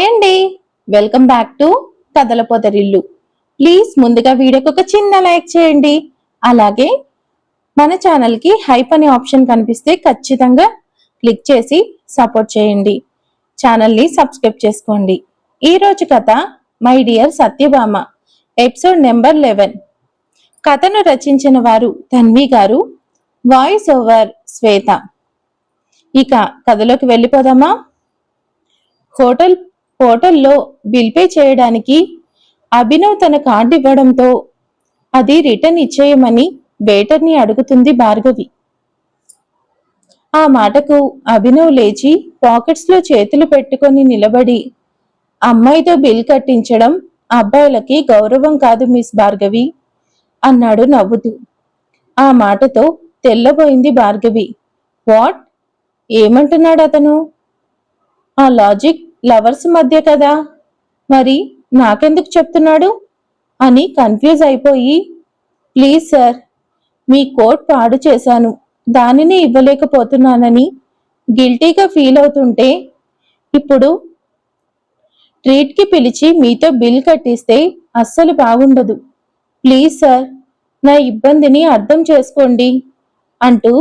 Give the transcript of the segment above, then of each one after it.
Hi అండి. Welcome back to కథల పొదరిల్లు please ముందుగా వీడియోకి ఒక చిన్న లైక్ చేయండి. అలాగే మన ఛానల్కి హైప్ అనే ఆప్షన్ కనిపిస్తే ఖచ్చితంగా క్లిక్ చేసి సపోర్ట్ చేయండి. ఛానల్ని సబ్స్క్రైబ్ చేసుకోండి. ఈరోజు కథ my dear Satyabhama episode number eleven. కథను రచించిన వారు తన్వి గారు వాయిస్ ఓవర్ శ్వేత. ఇక కథలోకి వెళ్ళిపోదామా? హోటల్ హోటల్లో బిల్ పే చేయడానికి అభినవ్ తన కార్డు ఇవ్వడంతో అది రిటర్న్ ఇచ్చేయమని వెయిటర్ని అడుగుతుంది భార్గవి. ఆ మాటకు అభినవ్ లేచి పాకెట్స్లో చేతులు పెట్టుకొని నిలబడి అమ్మాయితో బిల్ కట్టించడం అబ్బాయిలకి గౌరవం కాదు మిస్ భార్గవి అన్నాడు నవ్వుతూ. ఆ మాటతో తెల్లబోయింది భార్గవి. వాట్? ఏమంటున్నాడు అతను? ఆ లాజిక్ లవర్స్ మధ్య కదా? మరి నాకెందుకు చెప్తున్నాడు? అని కన్ఫ్యూజ్ అయిపోయి ప్లీజ్ సార్ మీ కోట్ పాడు చేశాను. దానిని ఇవ్వలేకపోతున్నానని గిల్టీగా ఫీల్ అవుతుంటే ఇప్పుడు ట్రీట్కి పిలిచి మీతో బిల్ కట్టిస్తే అస్సలు బాగుండదు. ప్లీజ్ సార్ నా ఇబ్బందిని అర్థం చేసుకోండి అంటూ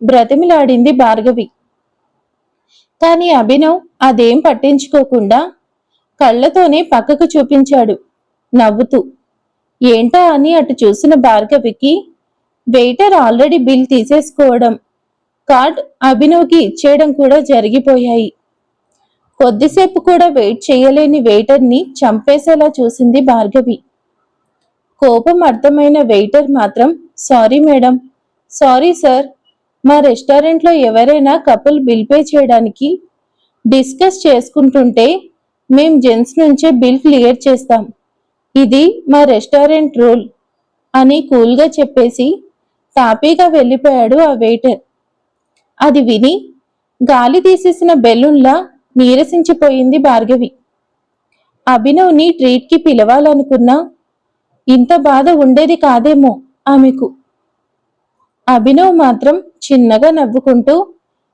బ్రతిమిలాడింది భార్గవి. కానీ అభినవ్ అదేం పట్టించుకోకుండా కళ్ళతోనే పక్కకు చూపించాడు. నవ్వుతూ ఏంటా అని అటు చూసిన భార్గవికి వెయిటర్ ఆల్రెడీ బిల్ తీసేసుకోవడం కార్డ్ అభినవ్కి ఇచ్చేయడం కూడా జరిగిపోయాయి. కొద్దిసేపు కూడా వెయిట్ చేయలేని వెయిటర్ని చంపేసేలా చూసింది భార్గవి. కోపం అర్థమైన వెయిటర్ మాత్రం సారీ మేడం సారీ సార్ మా రెస్టారెంట్లో ఎవరైనా కపుల్ బిల్ పే చేయడానికి డిస్కస్ చేసుకుంటుంటే మేం జెంట్స్ నుంచే బిల్ క్లియర్ చేస్తాం. ఇది మా రెస్టారెంట్ రూల్ అని కూల్గా చెప్పేసి తాపీగా వెళ్ళిపోయాడు ఆ వెయిటర్. అది విని గాలి తీసేసిన బెలూన్లా నీరసించిపోయింది భార్గవి. అభినవ్ని ట్రీట్కి పిలవాలనుకున్నా ఇంత బాధ ఉండేది కాదేమో ఆమెకు. అభినవ్ మాత్రం చిన్నగా నవ్వుకుంటూ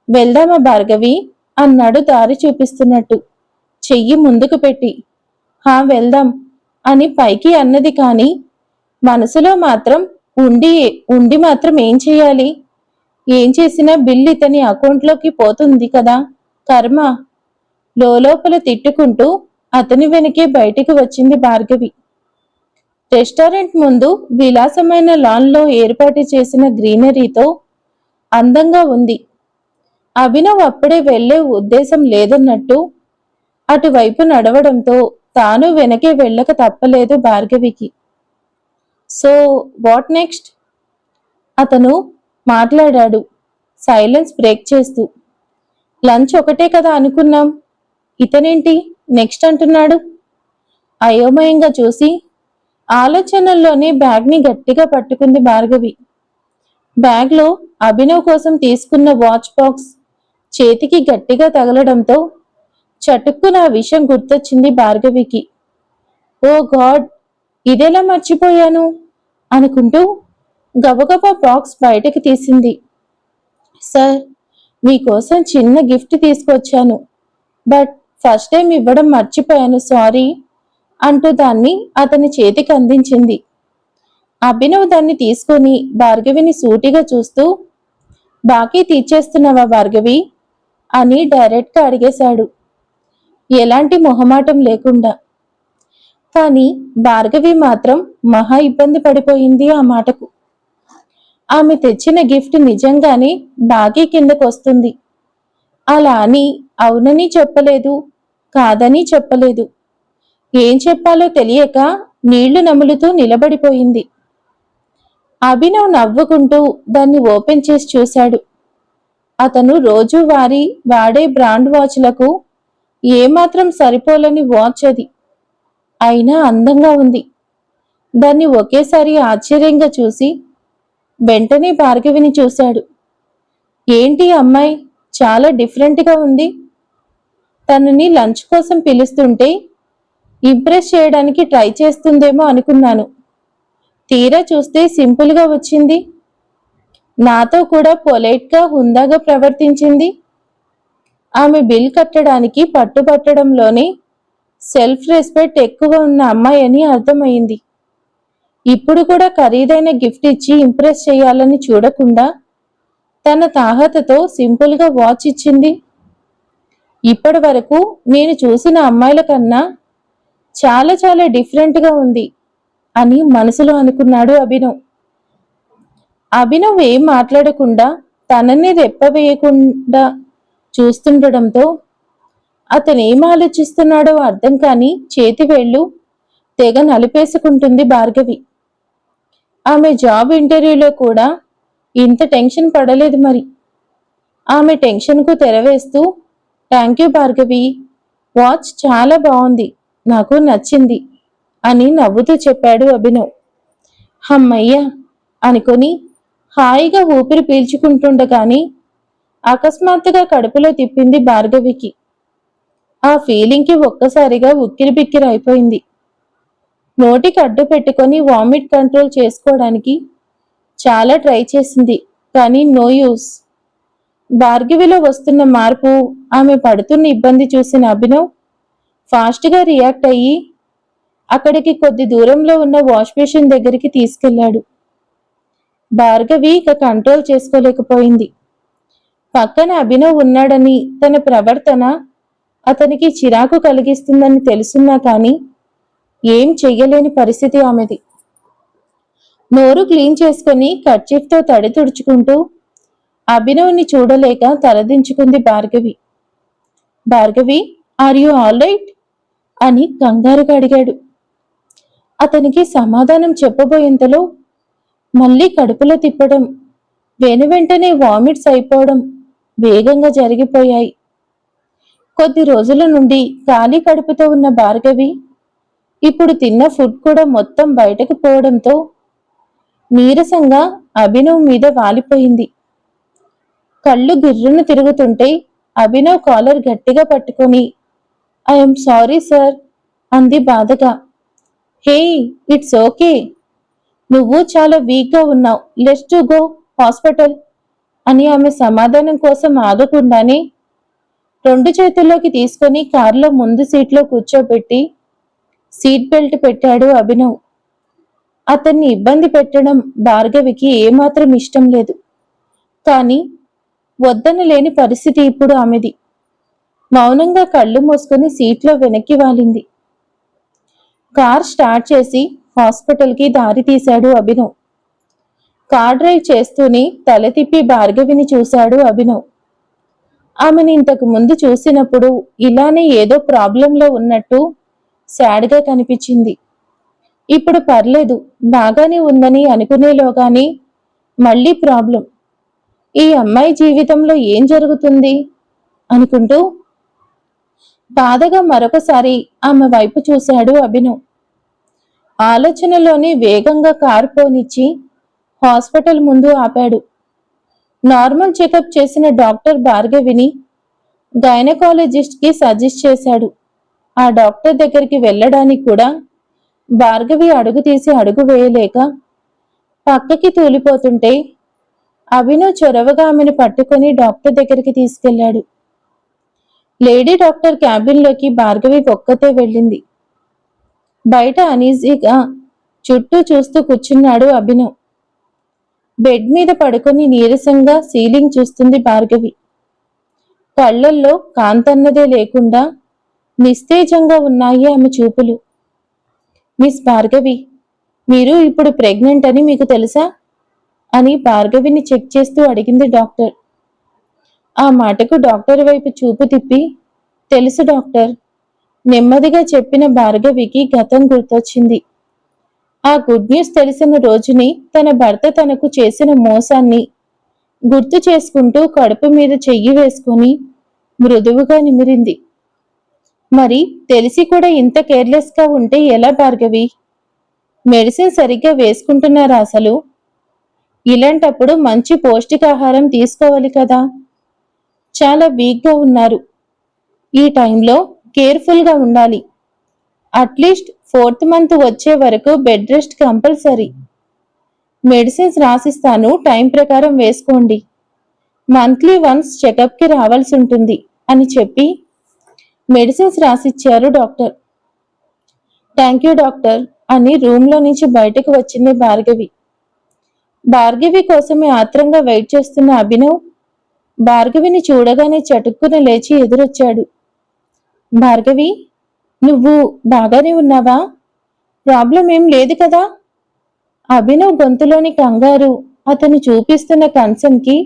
వెళ్దామా భార్గవి అన్నాడు దారి చూపిస్తున్నట్టు. చెయ్యి ముందుకు పెట్టి హా వెళ్దాం అని పైకి అన్నది కాని మనసులో మాత్రం ఉండి ఉండి మాత్రం ఏం చేయాలి ఏం చేసినా బిల్ ఇతని అకౌంట్లోకి పోతుంది కదా కర్మ. లోపల తిట్టుకుంటూ అతని వెనకే బయటికి వచ్చింది భార్గవి. రెస్టారెంట్ ముందు విలాసమైన లాన్లో ఏర్పాటు చేసిన గ్రీనరీతో అందంగా ఉంది. అభినవ్ అప్పుడే వెళ్ళే ఉద్దేశం లేదన్నట్టు అటువైపు నడవడంతో తాను వెనకే వెళ్ళక తప్పలేదు భార్గవికి. So what next? అతను మాట్లాడాడు సైలెన్స్ బ్రేక్ చేస్తూ. లంచ్ ఒకటే కదా అనుకున్నాం. ఇతనేంటి నెక్స్ట్ అంటున్నాడు? అయోమయంగా చూసి ఆలోచనల్లోనే బ్యాగ్ని గట్టిగా పట్టుకుంది భార్గవి. బ్యాగ్లో అభినవ్ కోసం తీసుకున్న వాచ్ బాక్స్ చేతికి గట్టిగా తగలడంతో చటుక్కున ఆ విషయం గుర్తొచ్చింది భార్గవికి. ఓ గాడ్ ఇదెలా మర్చిపోయాను? అనుకుంటూ గబగబా బాక్స్ బయటకు తీసింది. సార్ మీకోసం చిన్న గిఫ్ట్ తీసుకొచ్చాను. బట్ ఫస్ట్ టైం ఇవ్వడం మర్చిపోయాను సారీ. అంటూ దాన్ని అతని చేతికి అందించింది. అభినవ్ దాన్ని తీసుకొని భార్గవిని సూటిగా చూస్తూ బాకీ తీర్చేస్తున్నావా భార్గవి? అని డైరెక్ట్గా అడిగేశాడు. ఎలాంటి మొహమాటం లేకుండా. కానీ భార్గవి మాత్రం మహా ఇబ్బంది పడిపోయింది ఆ మాటకు. ఆమె తెచ్చిన గిఫ్ట్ నిజంగానే బాకీ కిందకు వస్తుంది. అలా అని అవునని చెప్పలేదు కాదని చెప్పలేదు. ఏం చెప్పాలో తెలియక నీళ్ళు నములుతూ నిలబడిపోయింది. అభినవ్ నవ్వుకుంటూ దాన్ని ఓపెన్ చేసి చూశాడు. అతను రోజువారీ వాడే బ్రాండ్ వాచ్లకు ఏమాత్రం సరిపోలని వాచ్ అది. అయినా అందంగా ఉంది. దాన్ని ఒకేసారి ఆశ్చర్యంగా చూసి వెంటనే భార్గవిని చూశాడు. ఏంటి అమ్మాయి చాలా డిఫరెంట్గా ఉంది. తనని లంచ్ కోసం పిలుస్తుంటే ఇంప్రెస్ చేయడానికి ట్రై చేస్తుందేమో అనుకున్నాను. తీరా చూస్తే సింపుల్గా వచ్చింది. నాతో కూడా పొలైట్గా హుందాగా ప్రవర్తించింది. ఆమె బిల్ కట్టడానికి పట్టుబట్టడంలోనే సెల్ఫ్ రెస్పెక్ట్ ఎక్కువ ఉన్న అమ్మాయి అని అర్థమైంది. ఇప్పుడు కూడా ఖరీదైన గిఫ్ట్ ఇచ్చి ఇంప్రెస్ చేయాలని చూడకుండా తన తాహతతో సింపుల్గా వాచ్ ఇచ్చింది. ఇప్పటి వరకు నేను చూసిన అమ్మాయిల కన్నా చాలా చాలా డిఫరెంట్గా ఉంది అని మనసులో అనుకున్నాడు అభినవ్. అభినవ్ ఏం మాట్లాడకుండా తనని రెప్పవేయకుండా చూస్తుండడంతో అతను ఏం ఆలోచిస్తున్నాడో అర్థం కాని చేతి వేళ్ళు తెగ నలిపేసుకుంటుంది భార్గవి. ఆమె జాబ్ ఇంటర్వ్యూలో కూడా ఇంత టెన్షన్ పడలేదు మరి. ఆమె టెన్షన్కు తెరవేస్తూ థ్యాంక్ యూ భార్గవి వాచ్ చాలా బాగుంది. నాకు నచ్చింది అని నవ్వుతూ చెప్పాడు అభినవ్. హమ్మయ్య అనుకొని హాయిగా ఊపిరి పీల్చుకుంటుండగాని అకస్మాత్తుగా కడుపులో తిప్పింది భార్గవికి. ఆ ఫీలింగ్కి ఒక్కసారిగా ఉక్కిరి బిక్కిరి అయిపోయింది. నోటికి అడ్డు పెట్టుకొని వామిట్ కంట్రోల్ చేసుకోవడానికి చాలా ట్రై చేసింది కానీ నో యూస్. భార్గవిలో వస్తున్న మార్పు ఆమె పడుతున్న ఇబ్బంది చూసిన అభినవ్ ఫాస్ట్గా రియాక్ట్ అయ్యి అక్కడికి కొద్ది దూరంలో ఉన్న వాష్ బేసిన్ దగ్గరికి తీసుకెళ్ళాడు భార్గవి ఇక కంట్రోల్ చేసుకోలేకపోయింది. పక్కన అభినవ్ ఉన్నాడని తన ప్రవర్తన అతనికి చిరాకు కలిగిస్తుందని తెలుసున్నా కానీ ఏం చెయ్యలేని పరిస్థితి ఆమెది. నోరు క్లీన్ చేసుకుని కర్చీఫ్తో తడి తుడుచుకుంటూ అభినవ్ని చూడలేక తలదించుకుంది Bhargavi. Bhargavi are you all right? అని కంగారుగా అడిగాడు. అతనికి సమాధానం చెప్పబోయేంతలో మళ్ళీ కడుపులో తిప్పడం వెను వెంటనే వామిట్స్ అయిపోవడం వేగంగా జరిగిపోయాయి. కొద్ది రోజుల నుండి ఖాళీ కడుపుతో ఉన్న భార్గవి ఇప్పుడు తిన్న ఫుడ్ కూడా మొత్తం బయటకు పోవడంతో నీరసంగా అభినవ్ మీద వాలిపోయింది. కళ్ళు గిర్రును తిరుగుతుంటే అభినవ్ కాలర్ గట్టిగా పట్టుకొని ఐఎమ్ సారీ సార్ అంది బాధగా. హే ఇట్స్ ఓకే నువ్వు చాలా వీక్గా ఉన్నావు. లెట్స్ టు గో హాస్పిటల్ అని ఆమె సమాధానం కోసం ఆగకుండానే రెండు చేతుల్లోకి తీసుకొని కారులో ముందు సీట్లో కూర్చోబెట్టి సీట్ బెల్ట్ పెట్టాడు అభినవ్. అతన్ని ఇబ్బంది పెట్టడం భార్గవికి ఏమాత్రం ఇష్టం లేదు. కానీ వద్దన లేని పరిస్థితి ఇప్పుడు ఆమెది. మౌనంగా కళ్ళు మూసుకుని సీట్లో వెనక్కి వాలింది. కార్ స్టార్ట్ చేసి హాస్పిటల్కి దారి తీశాడు అభినవ్. కార్ డ్రైవ్ చేస్తూనే తల తిప్పి భార్గవిని చూశాడు అభినవ్. ఆమెను ఇంతకు ముందు చూసినప్పుడు ఇలానే ఏదో ప్రాబ్లంలో ఉన్నట్టు శాడ్గా కనిపించింది. ఇప్పుడు పర్లేదు బాగానే ఉందని అనుకునేలోగానే మళ్ళీ ప్రాబ్లం. ఈ అమ్మాయి జీవితంలో ఏం జరుగుతుంది? అనుకుంటూ బాధగా మరొకసారి ఆమె వైపు చూశాడు అభిను. ఆలోచనలోనే వేగంగా కారు పోనిచ్చి హాస్పిటల్ ముందు ఆపాడు. నార్మల్ చెకప్ చేసిన డాక్టర్ భార్గవిని గైనకాలజిస్ట్కి సజెస్ట్ చేశాడు. ఆ డాక్టర్ దగ్గరికి వెళ్ళడానికి కూడా భార్గవి అడుగు తీసి అడుగు వేయలేక పక్కకి తూలిపోతుంటే అభినవ్ చొరవగా ఆమెను పట్టుకొని డాక్టర్ దగ్గరికి తీసుకెళ్ళాడు లేడీ డాక్టర్ క్యాబిన్లోకి భార్గవి ఒక్కతే వెళ్ళింది. బయట అనీజీగా చుట్టూ చూస్తూ కూర్చున్నాడు అభినవ్. బెడ్ మీద పడుకొని నీరసంగా సీలింగ్ చూస్తుంది భార్గవి. కళ్ళల్లో కాంతన్నదే లేకుండా నిస్తేజంగా ఉన్నాయి ఆమె చూపులు. మిస్ భార్గవి మీరు ఇప్పుడు ప్రెగ్నెంట్ అని మీకు తెలుసా? అని భార్గవిని చెక్ చేస్తూ అడిగింది డాక్టర్. ఆ మాటకు డాక్టర్ వైపు చూపు తిప్పి తెలుసు డాక్టర్ నెమ్మదిగా చెప్పిన భార్గవికి గతం గుర్తొచ్చింది. ఆ గుడ్ న్యూస్ తెలిసిన రోజుని తన భర్త తనకు చేసిన మోసాన్ని గుర్తు చేసుకుంటూ కడుపు మీద చెయ్యి వేసుకొని మృదువుగా నిమిరింది. మరి తెలిసి కూడా ఇంత కేర్లెస్గా ఉంటే ఎలా భార్గవి? మెడిసిన్ సరిగ్గా వేసుకుంటున్నారా అసలు? ఇలాంటప్పుడు మంచి పౌష్టికాహారం తీసుకోవాలి కదా. చాలా వీక్గా ఉన్నారు. ఈ టైంలో కేర్ఫుల్గా ఉండాలి. అట్లీస్ట్ ఫోర్త్ మంత్ వచ్చే వరకు బెడ్ రెస్ట్ కంపల్సరీ మెడిసిన్స్ రాసిస్తాను టైం ప్రకారం వేసుకోండి. మంత్లీ వన్స్ చెకప్కి రావాల్సి ఉంటుంది అని చెప్పి మెడిసిన్స్ రాసిచ్చారు డాక్టర్ థ్యాంక్ యూ డాక్టర్ అని రూమ్లో నుంచి బయటకు వచ్చింది భార్గవి. భార్గవి కోసమే ఆత్రంగా వెయిట్ చేస్తున్న అభినవ్ భార్గవిని చూడగానే చటుక్కున లేచి ఎదురొచ్చాడు. భార్గవి నువ్వు బాగానే ఉన్నావా? ప్రాబ్లం ఏం లేదు కదా? అభినవ్ గొంతులోని కంగారు అతను చూపిస్తున్న కన్సర్న్కి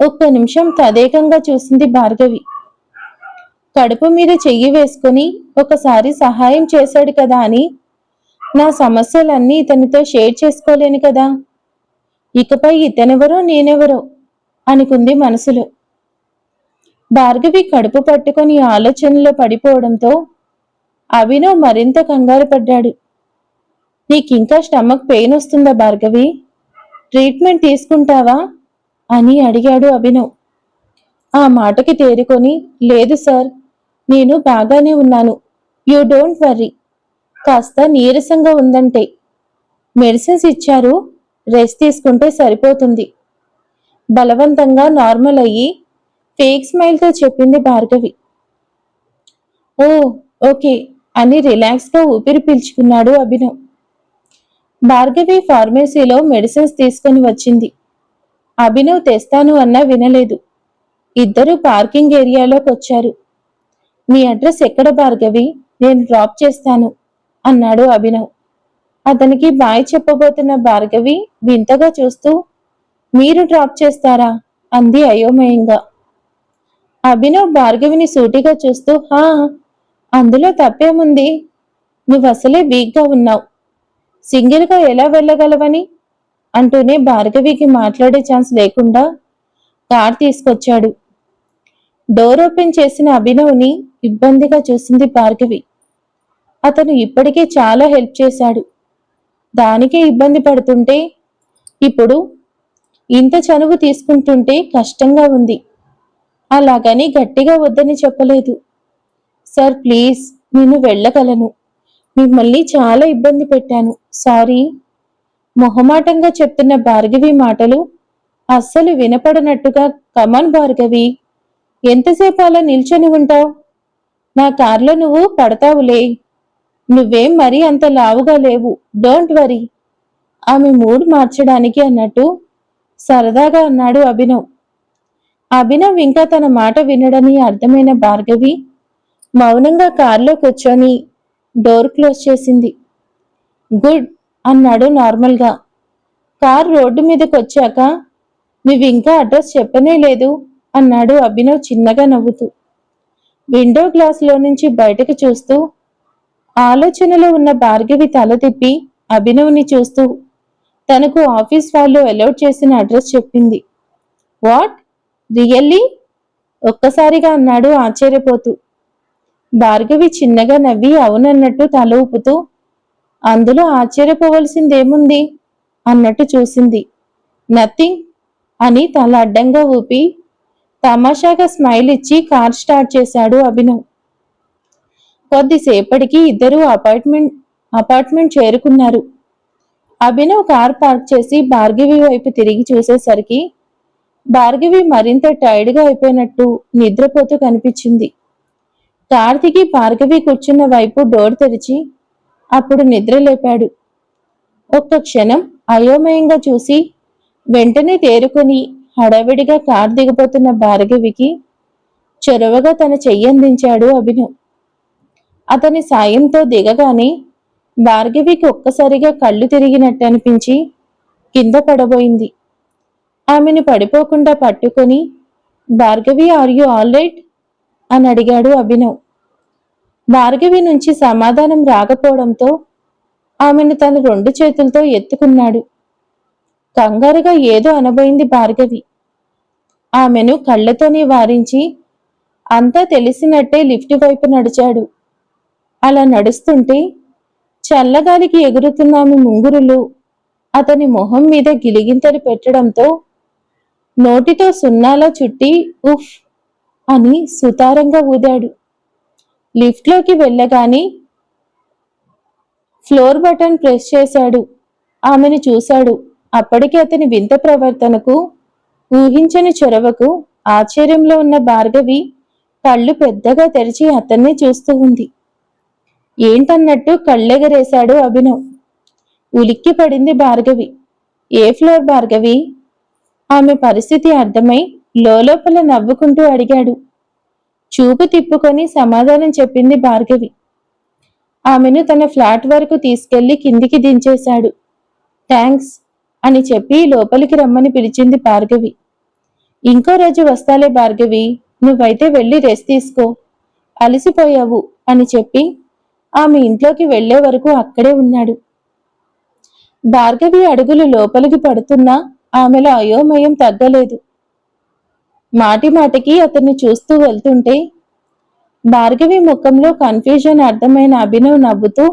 ఒక్క నిమిషం తదేకంగా చూసింది భార్గవి. కడుపు మీద చెయ్యి వేసుకుని ఒకసారి సహాయం చేశాడు కదా అని నా సమస్యలన్నీ ఇతనితో షేర్ చేసుకోలేను కదా? ఇకపై ఇతనెవరో నేనెవరో అనుకుంది మనసులో. భార్గవి కడుపు పట్టుకొని ఆలోచనలో పడిపోవడంతో అభినవ్ మరింత కంగారు పడ్డాడు. నీకింకా స్టమక్ పెయిన్ వస్తుందా భార్గవి? ట్రీట్మెంట్ తీసుకుంటావా? అని అడిగాడు అభినవ్ ఆ మాటకి తేరుకొని లేదు సార్ నేను బాగానే ఉన్నాను. You don't worry. కాస్త నీరసంగా ఉందంటే. మెడిసిన్స్ ఇచ్చారు రెస్ట్ తీసుకుంటే సరిపోతుంది. బలవంతంగా నార్మల్ అయ్యి ఫేక్ స్మైల్తో చెప్పింది భార్గవి. ఓ ఓకే అని రిలాక్స్గా ఊపిరి పీల్చుకున్నాడు అభినవ్. భార్గవి ఫార్మసీలో మెడిసిన్స్ తీసుకొని వచ్చింది. అభినవ్ తెస్తాను అన్నా వినలేదు. ఇద్దరు పార్కింగ్ ఏరియాలోకి వచ్చారు. మీ అడ్రస్ ఎక్కడ భార్గవి? నేను డ్రాప్ చేస్తాను అన్నాడు అభినవ్. అతనికి బాయ్ చెప్పబోతున్న భార్గవి వింతగా చూస్తూ మీరు డ్రాప్ చేస్తారా? అంది అయోమయంగా. అభినవ్ భార్గవిని సూటిగా చూస్తూ హా అందులో తప్పేముంది? నువ్వు అసలే వీక్గా ఉన్నావు. సింగిల్గా ఎలా వెళ్ళగలవని? అంటూనే భార్గవికి మాట్లాడే ఛాన్స్ లేకుండా కార్ తీసుకొచ్చాడు. డోర్ ఓపెన్ చేసిన అభినవ్ని ఇబ్బందిగా చూసింది భార్గవి. అతను ఇప్పటికే చాలా హెల్ప్ చేశాడు. దానికే ఇబ్బంది పడుతుంటే ఇప్పుడు ఇంత చనువు తీసుకుంటుంటే కష్టంగా ఉంది. అలాగని గట్టిగా వద్దని చెప్పలేదు. సార్ ప్లీజ్ నేను వెళ్ళగలను. మిమ్మల్ని చాలా ఇబ్బంది పెట్టాను. సారీ. మొహమాటంగా చెప్తున్న భార్గవి మాటలు అస్సలు వినపడనట్టుగా కమాన్ భార్గవి ఎంతసేపు అలా నిల్చొని ఉంటావు? నా కార్లో నువ్వు పడతావులే. నువ్వేం మరీ అంత లావుగా లేవు. Don't worry. ఆమె మూడ్ మార్చడానికి అన్నట్టు సరదాగా అన్నాడు అభినవ్. అభినవ్ ఇంకా తన మాట వినడని అర్థమైన భార్గవి మౌనంగా కారులో కూర్చొని డోర్ క్లోజ్ చేసింది. గుడ్ అన్నాడు నార్మల్గా. కార్ రోడ్డు మీదకి వచ్చాక నువ్వు ఇంకా అడ్రస్ చెప్పనే లేదు అన్నాడు అభినవ్ చిన్నగా నవ్వుతూ. విండో గ్లాస్లో నుంచి బయటకు చూస్తూ ఆలోచనలో ఉన్న భార్గవి తల తిప్పి అభినవ్ని చూస్తూ తనకు ఆఫీస్ వాళ్ళు అలౌట్ చేసిన అడ్రస్ చెప్పింది. వాట్? రియల్లీ? ఒక్కసారిగా అన్నాడు ఆశ్చర్యపోతూ. భార్గవి చిన్నగా నవ్వి అవునన్నట్టు తల ఊపుతూ అందులో ఆశ్చర్యపోవలసిందేముంది? అన్నట్టు చూసింది. నథింగ్ అని తల అడ్డంగా ఊపి తమాషాగా స్మైల్ ఇచ్చి కార్ స్టార్ట్ చేశాడు అభినవ్. కొద్దిసేపటికి ఇద్దరు అపార్ట్మెంట్ అపార్ట్మెంట్ చేరుకున్నారు. అభినవ్ కార్ పార్క్ చేసి భార్గవి వైపు తిరిగి చూసేసరికి భార్గవి మరింత టైర్డ్గా అయిపోయినట్టు నిద్రపోతూ కనిపించింది. కార్తికి భార్గవి కూర్చున్న వైపు డోర్ తెరిచి అప్పుడు నిద్ర లేపాడు. ఒక్క క్షణం అయోమయంగా చూసి వెంటనే తేరుకొని హడావిడిగా కార్ దిగిపోతున్న భార్గవికి చొరవగా తన చెయ్యందించాడు అభినవ్. అతని సాయంతో దిగగానే భార్గవికి ఒక్కసారిగా కళ్ళు తిరిగినట్టు అనిపించి కింద పడబోయింది. ఆమెను పడిపోకుండా పట్టుకొని భార్గవి ఆర్ యు ఆల్రైట్ అని అడిగాడు అభినవ్. భార్గవి నుంచి సమాధానం రాకపోవడంతో ఆమెను తన రెండు చేతులతో ఎత్తుకున్నాడు. కంగారుగా ఏదో అనబోయింది భార్గవి. ఆమెను కళ్ళతోనే వారించి అంతా తెలిసినట్టే లిఫ్ట్ వైపు నడిచాడు. అలా నడుస్తుంటే చల్లగాలికి ఎగురుతున్న ఆమె ముంగురులు అతని మొహం మీద గిలిగింతలు పెట్టడంతో నోటితో సున్నాలా చుట్టి ఉఫ్ అని సుతారంగా ఊదాడు. లిఫ్ట్లోకి వెళ్ళగానే ఫ్లోర్ బటన్ ప్రెస్ చేశాడు. ఆమెను చూశాడు. అప్పటికి అతని వింత ప్రవర్తనకు ఊహించని చొరవకు ఆశ్చర్యంలో ఉన్న భార్గవి కళ్ళు పెద్దగా తెరిచి అతన్నే చూస్తూ ఉంది. ఏంటన్నట్టు కళ్ళెగరేశాడు అభినవ్. ఉలిక్కి పడింది భార్గవి. ఏ ఫ్లోర్ భార్గవి? ఆమె పరిస్థితి అర్థమై లోపల నవ్వుకుంటూ అడిగాడు. చూపు తిప్పుకొని సమాధానం చెప్పింది భార్గవి. ఆమెను తన ఫ్లాట్ వరకు తీసుకెళ్ళి కిందికి దించేశాడు. థ్యాంక్స్ అని చెప్పి లోపలికి రమ్మని పిలిచింది భార్గవి. ఇంకో రోజు వస్తాలే భార్గవి నువ్వైతే వెళ్ళి రెస్ట్ తీసుకో. అలసిపోయావు అని చెప్పి ఆమె ఇంట్లోకి వెళ్ళే వరకు అక్కడే ఉన్నాడు. భార్గవి అడుగులు లోపలికి పడుతున్నా ఆమెలో అయోమయం తగ్గలేదు. మాటి మాటికి అతన్ని చూస్తూ వెళ్తుంటే భార్గవి ముఖంలో కన్ఫ్యూజన్ అర్థమైన అభినవ్ నవ్వుతూ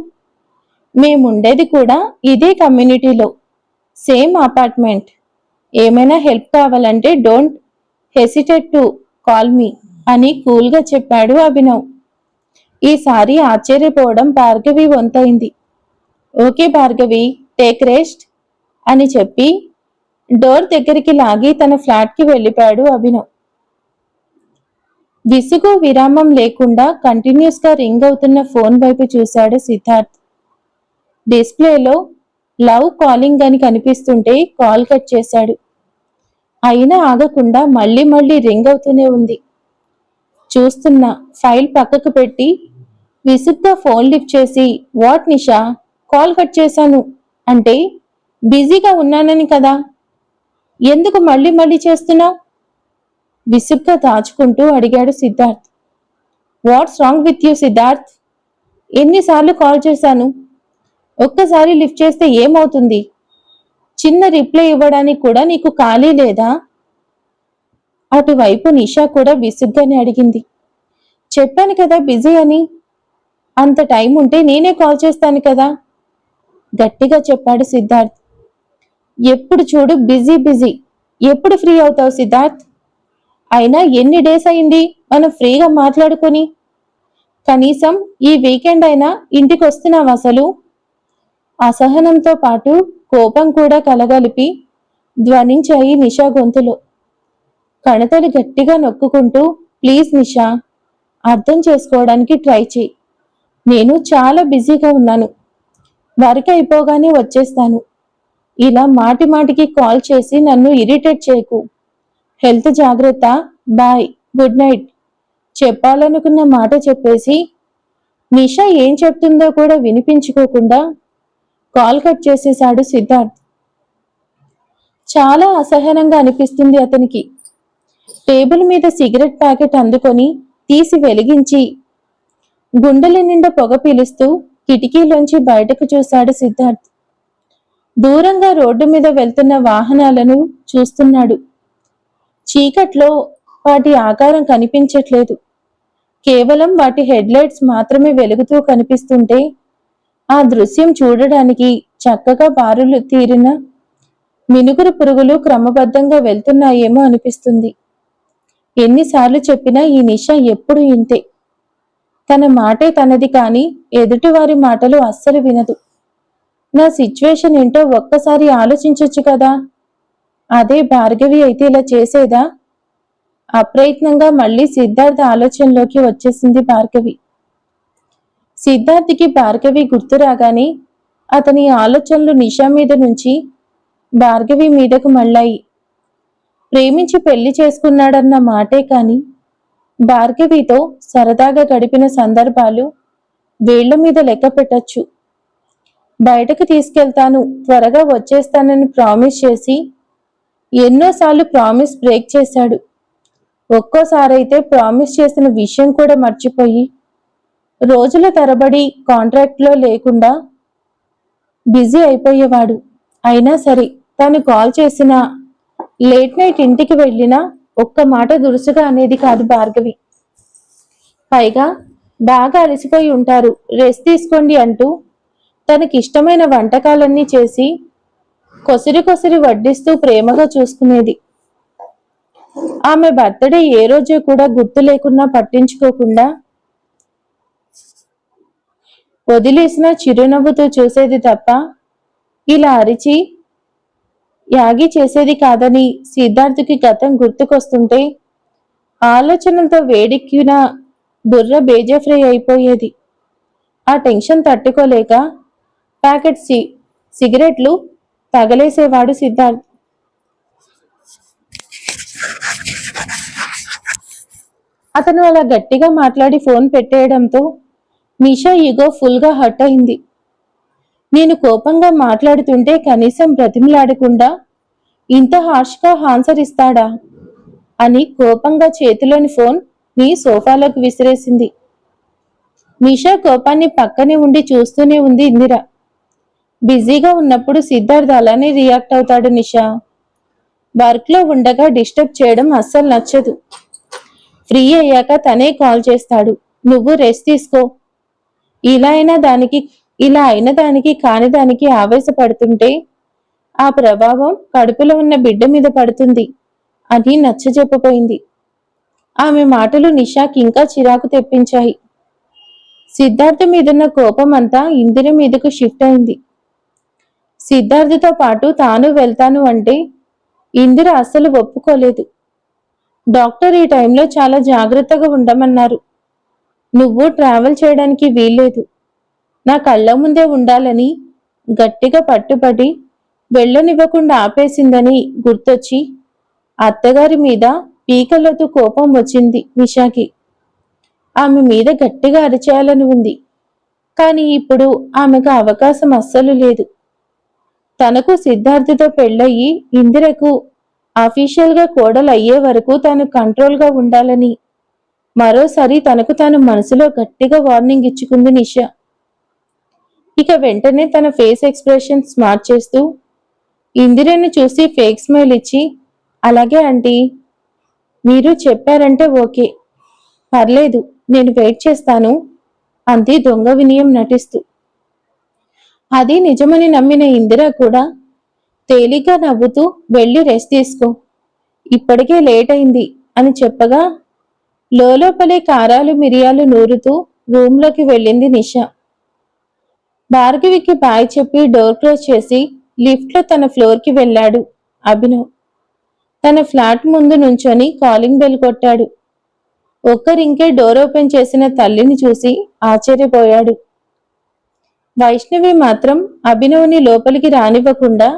మేముండేది కూడా ఇదే కమ్యూనిటీలో సేమ్ అపార్ట్మెంట్. ఏమైనా హెల్ప్ కావాలంటే don't hesitate to call me అని కూల్గా చెప్పాడు అభినవ్. ఈసారి ఆశ్చర్యపోవడం భార్గవి వంతైంది. ఓకే భార్గవి టేక్ రెస్ట్ అని చెప్పి డోర్ దగ్గరికి లాగి తన ఫ్లాట్కి వెళ్ళిపోయాడు అభినవ్. విసుగు విరామం లేకుండా కంటిన్యూస్గా రింగ్ అవుతున్న ఫోన్ వైపు చూశాడు సిద్ధార్థ్. డిస్ప్లేలో లవ్ కాలింగ్ అని కనిపిస్తుంటే కాల్ కట్ చేశాడు. అయినా ఆగకుండా మళ్ళీ మళ్ళీ రింగ్ అవుతూనే ఉంది. చూస్తున్న ఫైల్ పక్కకు పెట్టి విసుగ్గా ఫోన్ లిఫ్ట్ చేసి వాట్ నిషా? కాల్ కట్ చేశాను. అంటే బిజీగా ఉన్నానని కదా. ఎందుకు మళ్ళీ మళ్ళీ చేస్తున్నావు? విసుగ్గా దాచుకుంటూ అడిగాడు Siddharth. What's wrong with you Siddharth? ఎన్నిసార్లు కాల్ చేశాను? ఒక్కసారి లిఫ్ట్ చేస్తే ఏమవుతుంది? చిన్న రిప్లై ఇవ్వడానికి కూడా నీకు ఖాళీ లేదా? అటువైపు నిషా కూడా విసుగ్గానే అడిగింది. చెప్పాను కదా బిజీ అని. అంత టైం ఉంటే నేనే కాల్ చేస్తాను కదా. గట్టిగా చెప్పాడు సిద్ధార్థ్. ఎప్పుడు చూడు బిజీ బిజీ. ఎప్పుడు ఫ్రీ అవుతావు సిద్ధార్థ్? అయినా ఎన్ని డేస్ అయింది? మనం ఫ్రీగా మాట్లాడుకొని. కనీసం ఈ వీకెండ్ అయినా ఇంటికి వస్తున్నావు అసలు? అసహనంతో పాటు కోపం కూడా కలగలిపి ధ్వనించాయి నిషా గొంతులో. కణతలు గట్టిగా నొక్కుకుంటూ ప్లీజ్ నిషా అర్థం చేసుకోవడానికి ట్రై చేయి. నేను చాలా బిజీగా ఉన్నాను. వర్క్ అయిపోగానే వచ్చేస్తాను. ఇలా మాటి మాటికి కాల్ చేసి నన్ను ఇరిటేట్ చేయకు. హెల్త్ జాగ్రత్త బాయ్ గుడ్ నైట్. చెప్పాలనుకున్న మాట చెప్పేసి నిషా ఏం చెప్తుందో కూడా వినిపించుకోకుండా కాల్ కట్ చేసేశాడు సిద్ధార్థ్. చాలా అసహనంగా అనిపిస్తుంది అతనికి. టేబుల్ మీద సిగరెట్ ప్యాకెట్ అందుకొని తీసి వెలిగించి గుండెల నిండా పొగ పీలుస్తూ కిటికీలోంచి బయటకు చూశాడు సిద్ధార్థ్. దూరంగా రోడ్డు మీద వెళ్తున్న వాహనాలను చూస్తున్నాడు. చీకట్లో వాటి ఆకారం కనిపించట్లేదు. కేవలం వాటి హెడ్లైట్స్ మాత్రమే వెలుగుతూ కనిపిస్తుంటే ఆ దృశ్యం చూడడానికి చక్కగా బారులు తీరిన మినుగురు పురుగులు క్రమబద్ధంగా వెళ్తున్నాయేమో అనిపిస్తుంది. ఎన్నిసార్లు చెప్పినా ఈ నిష ఎప్పుడు ఇంతే. తన మాటే తనది కాని ఎదుటివారి మాటలు అస్సలు వినదు. నా సిచ్యువేషన్ ఏంటో ఒక్కసారి ఆలోచించొచ్చు కదా. అదే భార్గవి అయితే ఇలా చేసేదా? అప్రయత్నంగా మళ్ళీ సిద్ధార్థ ఆలోచనలోకి వచ్చేసింది భార్గవి. సిద్ధార్థికి భార్గవి గుర్తు రాగానే అతని ఆలోచనలు నిషా మీద నుంచి భార్గవి మీదకు మళ్ళాయి. ప్రేమించి పెళ్ళి చేసుకున్నాడన్న మాటే కానీ భార్గవితో సరదాగా గడిపిన సందర్భాలు వేళ్ళ మీద లెక్క పెట్టచ్చు. బయటకు తీసుకెళ్తాను త్వరగా వచ్చేస్తానని ప్రామిస్ చేసి ఎన్నోసార్లు ప్రామిస్ బ్రేక్ చేశాడు. ఒక్కోసారైతే ప్రామిస్ చేసిన విషయం కూడా మర్చిపోయి రోజుల తరబడి కాంట్రాక్ట్లో లేకుండా బిజీ అయిపోయేవాడు. అయినా సరే తను కాల్ చేసిన లేట్ నైట్ ఇంటికి వెళ్ళినా ఒక్క మాట దురుసుగా అనేది కాదు భార్గవి. పైగా బాగా అలసిపోయి ఉంటారు. రెస్ట్ తీసుకోండి అంటూ తనకిష్టమైన వంటకాలన్నీ చేసి కొసిరి కొసిరి వడ్డిస్తూ ప్రేమగా చూసుకునేది. ఆమె బర్త్డే ఏ రోజు కూడా గుర్తు లేకున్నా పట్టించుకోకుండా వదిలేసిన చిరునవ్వుతో చూసేది తప్ప ఇలా అరిచి యాగి చేసేది కాదని సిద్ధార్థుకి గతం గుర్తుకొస్తుంటే ఆలోచనలతో వేడెక్కిన బుర్ర బేజఫ్రై అయిపోయేది. ఆ టెన్షన్ తట్టుకోలేక ప్యాకెట్ సి సిగరెట్లు తగలేసేవాడు సిద్ధార్థ్. అతను అలా గట్టిగా మాట్లాడి ఫోన్ పెట్టేయడంతో నిషా ఈగో ఫుల్గా హర్ట్ అయింది. నేను కోపంగా మాట్లాడుతుంటే కనీసం బ్రతిమలాడకుండా ఇంత హార్ష్గా ఆన్సర్ ఇస్తాడా? అని కోపంగా చేతిలోని ఫోన్ని సోఫాలోకి విసిరేసింది. నిషా కోపాన్ని పక్కనే ఉండి చూస్తూనే ఉంది ఇందిర. బిజీగా ఉన్నప్పుడు సిద్ధార్థ్ అలానే రియాక్ట్ అవుతాడు నిషా. వర్క్లో ఉండగా డిస్టర్బ్ చేయడం అస్సలు నచ్చదు. ఫ్రీ అయ్యాక తనే కాల్ చేస్తాడు. నువ్వు రెస్ట్ తీసుకో. ఇలా అయినా దానికి ఇలా అయిన దానికి కాని దానికి ఆవేశపడుతుంటే ఆ ప్రభావం కడుపులో ఉన్న బిడ్డ మీద పడుతుంది అని నచ్చజెప్పబోయింది ఆమె మాటలు నిషాకి ఇంకా చిరాకు తెప్పించాయి. సిద్ధార్థ మీదున్న కోపం అంతా ఇందిర మీదకు షిఫ్ట్ అయింది. సిద్ధార్థతో పాటు తాను వెళ్తాను అంటే ఇందిర అస్సలు ఒప్పుకోలేదు. డాక్టర్ ఈ టైంలో చాలా జాగ్రత్తగా ఉండమన్నారు. నువ్వు ట్రావెల్ చేయడానికి వీల్లేదు. నా కళ్ళ ముందే ఉండాలని గట్టిగా పట్టుబడి వెళ్ళనివ్వకుండా ఆపేసిందని గుర్తొచ్చి అత్తగారి మీద పీకలతో కోపం వచ్చింది నిషాకి. ఆమె మీద గట్టిగా అరిచేయాలని ఉంది. కానీ ఇప్పుడు ఆమెకు అవకాశం అస్సలు లేదు. తనకు సిద్ధార్థతో పెళ్ళయి ఇందిరకు అఫీషియల్గా కోడలు అయ్యే వరకు తాను కంట్రోల్గా ఉండాలని. మరోసారి తనకు తాను మనసులో గట్టిగా వార్నింగ్ ఇచ్చుకుంది నిషా. ఇక వెంటనే తన ఫేస్ ఎక్స్ప్రెషన్ స్మార్ట్ చేస్తూ ఇందిరని చూసి ఫేక్ స్మైల్ ఇచ్చి అలాగే ఆంటీ మీరు చెప్పారంటే ఓకే పర్లేదు నేను వెయిట్ చేస్తాను అంది దొంగ వినయం నటిస్తూ. అది నిజమని నమ్మిన ఇందిర కూడా తేలిక నవ్వుతూ వెళ్ళి రెస్ట్ తీసుకో ఇప్పటికే లేట్ అయింది అని చెప్పగా లోపలే కారాలు మిరియాలు నూరుతూ రూమ్లోకి వెళ్ళింది నిషా. భార్గవికి బాయ్ చెప్పి డోర్ క్లోజ్ చేసి లిఫ్ట్లో తన ఫ్లోర్కి వెళ్ళాడు అభినవ్. తన ఫ్లాట్ ముందు నుంచొని కాలింగ్ బెల్ కొట్టాడు. ఒక్కరింకే డోర్ ఓపెన్ చేసిన తల్లిని చూసి ఆశ్చర్యపోయాడు. వైష్ణవి మాత్రం అభినవ్ని లోపలికి రానివ్వకుండా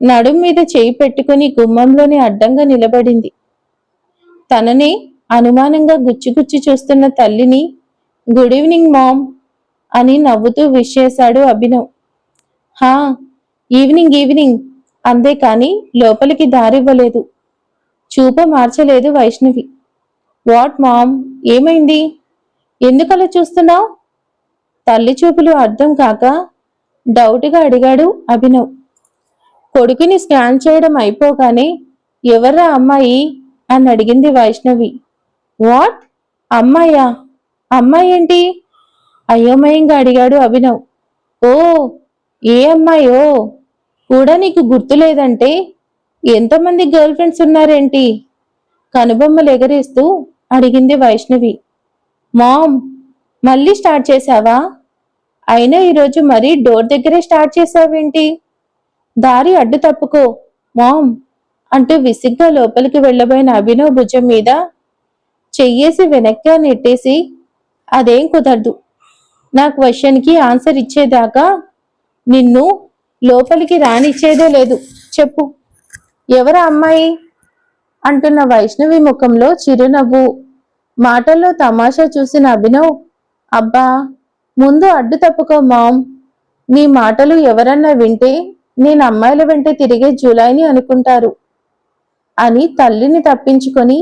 నడుం మీద చేయి పెట్టుకుని గుమ్మంలోని అడ్డంగా నిలబడింది. తననే అనుమానంగా గుచ్చిగుచ్చి చూస్తున్న తల్లిని గుడ్ ఈవినింగ్ మామ్. అని నవ్వుతూ విష్ చేశాడు అభినవ్. హా ఈవినింగ్ ఈవినింగ్. అందే కానీ లోపలికి దారివ్వలేదు. చూప మార్చలేదు వైష్ణవి. What ma'am? ఏమైంది? ఎందుకలా చూస్తున్నావు? తల్లి చూపులు అర్థం కాక డౌట్గా అడిగాడు అభినవ్. కొడుకుని స్కాన్ చేయడం అయిపోగానే ఎవర్రా అమ్మాయి అని అడిగింది వైష్ణవి. వాట్? అమ్మాయా? అమ్మాయి ఏంటి అయోమయంగా అడిగాడు అభినవ్. ఓ ఏ అమ్మాయో? కూడా నీకు గుర్తులేదంటే? ఎంతమంది గర్ల్ ఫ్రెండ్స్ ఉన్నారేంటి? కనుబొమ్మలు ఎగరేస్తూ అడిగింది వైష్ణవి. మామ్ మళ్ళీ స్టార్ట్ చేశావా? అయినా ఈరోజు మరీ డోర్ దగ్గరే స్టార్ట్ చేశావేంటి? దారి అడ్డు తప్పుకో మామ్ అంటూ విసిగ్గా లోపలికి వెళ్ళబోయిన అభినవ్ భుజం మీద చెయ్యేసి వెనక్కి నెట్టేసి అదేం కుదరదు. నా క్వశ్చన్కి ఆన్సర్ ఇచ్చేదాకా నిన్ను లోపలికి రానిచ్చేదే లేదు. చెప్పు. ఎవరా అమ్మాయి? అంటున్న వైష్ణవి ముఖంలో చిరునవ్వు. మాటల్లో తమాషా చూసిన అభినవ్ అబ్బా ముందు అడ్డు తప్పుకో మామ్. నీ మాటలు ఎవరన్నా వింటే నేను అమ్మాయిల వెంటే తిరిగే జూలైని అనుకుంటారు అని తల్లిని తప్పించుకొని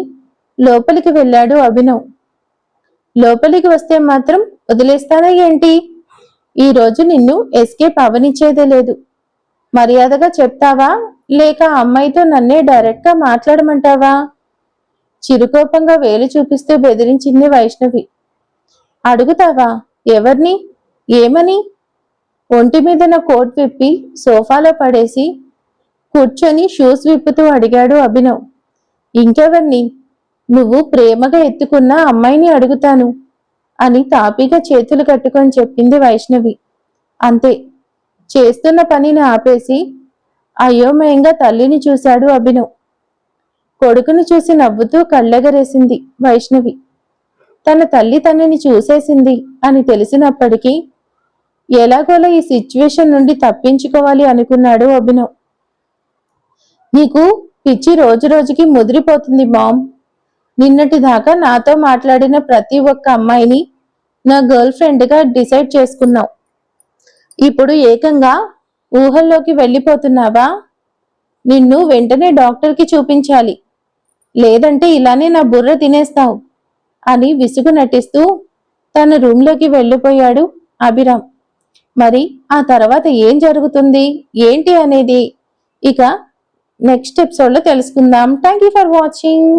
లోపలికి వెళ్ళాడు అభినవ్. లోపలికి వస్తే మాత్రం వదిలేస్తానా ఏంటి? ఈ రోజు నిన్ను ఎస్కేప్ అవనిచ్చేదే లేదు. మర్యాదగా చెప్తావా? లేక అమ్మాయితో నన్నే డైరెక్ట్గా మాట్లాడమంటావా? చిరుకోపంగా వేలు చూపిస్తూ బెదిరించింది వైష్ణవి. అడుగుతావా? ఎవరిని? ఏమని? ఒంటి మీద నా కోట్ విప్పి సోఫాలో పడేసి కూర్చొని షూస్ విప్పుతూ అడిగాడు అభినవ్. ఇంకెవర్ని? నువ్వు ప్రేమగా ఎత్తుకున్న అమ్మాయిని అడుగుతాను. అని తాపీగా చేతులు కట్టుకొని చెప్పింది వైష్ణవి. అంతే చేస్తున్న పనిని ఆపేసి అయోమయంగా తల్లిని చూశాడు అభినవ్. కొడుకును చూసి నవ్వుతూ కళ్ళెగరేసింది వైష్ణవి. తన తల్లి తనని చూసేసింది అని తెలిసినప్పటికీ ఎలాగోలా ఈ సిచ్యువేషన్ నుండి తప్పించుకోవాలి అనుకున్నాడు అభినవ్. నీకు పిచ్చి రోజు రోజుకి ముదిరిపోతుంది మామ్. నిన్నటి దాకా నాతో మాట్లాడిన ప్రతి ఒక్క అమ్మాయిని నా గర్ల్ ఫ్రెండ్గా డిసైడ్ చేసుకున్నావు. ఇప్పుడు ఏకంగా ఊహల్లోకి వెళ్ళిపోతున్నావా? నిన్ను వెంటనే డాక్టర్కి చూపించాలి. లేదంటే ఇలానే నా బుర్ర తినేస్తావు అని విసుగు నటిస్తూ తన రూమ్లోకి వెళ్ళిపోయాడు అభిరామ్. మరి ఆ తర్వాత ఏం జరుగుతుంది? ఏంటి అనేది? ఇక నెక్స్ట్ ఎపిసోడ్లో తెలుసుకుందాం. Thank you for watching